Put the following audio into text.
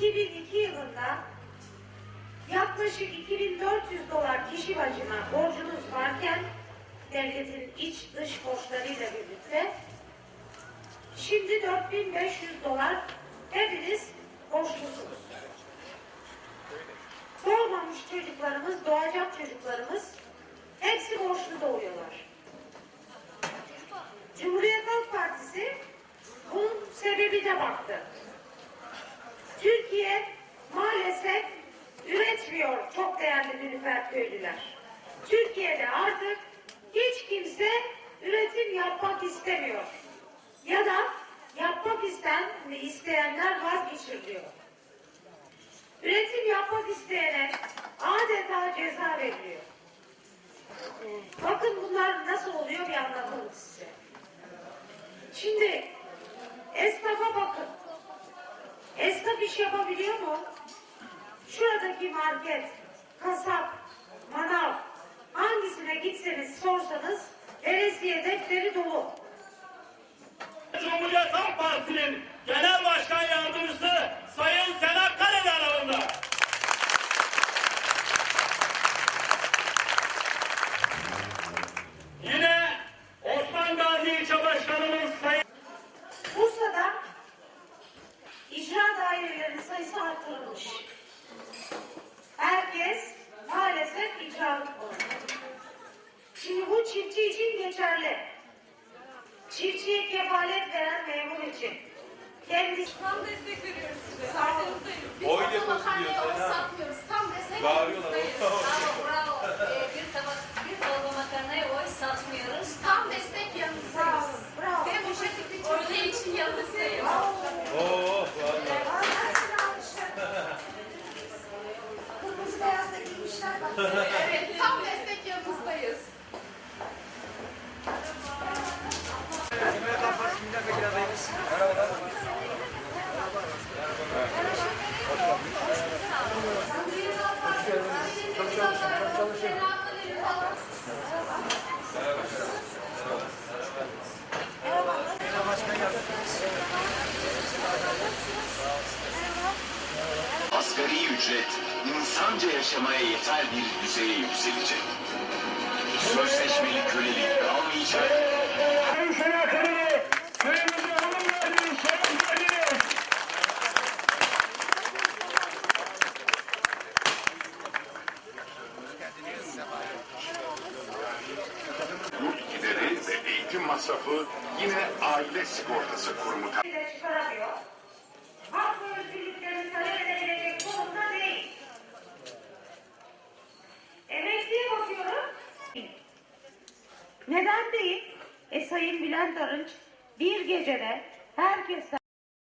2002 yılında yaklaşık 2400 dolar kişi başına borcunuz varken devletin iç dış borçlarıyla birlikte şimdi 4500 dolar hepiniz borçlusunuz. Doğmamış çocuklarımız, doğacak çocuklarımız hepsi borçlu doğuyorlar. Cumhuriyet Halk Partisi bunun sebebine baktı. Türkiye maalesef üretmiyor çok değerli Nilüfer köylüler. Türkiye'de artık hiç kimse üretim yapmak istemiyor. Ya da yapmak isten isteyenler vazgeçiriliyor. Üretim yapmak isteyene adeta ceza veriliyor. Bakın bunlar nasıl oluyor bir anlatalım size. Şimdi esnafa bakın. Esnaf iş yapabiliyor mu? Şuradaki market, kasap, manav hangisine gitseniz sorsanız veresiye defteri dolu. Cumhuriyet Halk Partisi'nin Genel Başkan Yardımcısı Sayın Sedat sayısı artırılmış. Herkes maalesef icralık oluyor. Şimdi bu çiftçi için geçerli. Çiftçiye kefalet veren memur için. Kendisi Tam destek veriyoruz size. Arkanızdayız. Biz Oy deposu diyor satmıyoruz. Tam destek Bağırıyorlar, Asgari ücret insanca yaşamaya yeter bir düzeye yükselecek. Sözleşmeli kölelik kalmayacak. Yurt gideri ve eğitim masrafı yine aile sigortası kurumu de çıkaramıyor. Hak ve özgürlüklerini talep edebilecek durumda değil. Emekliye. Neden değil? E Sayın Bülent Arınç bir gecede herkes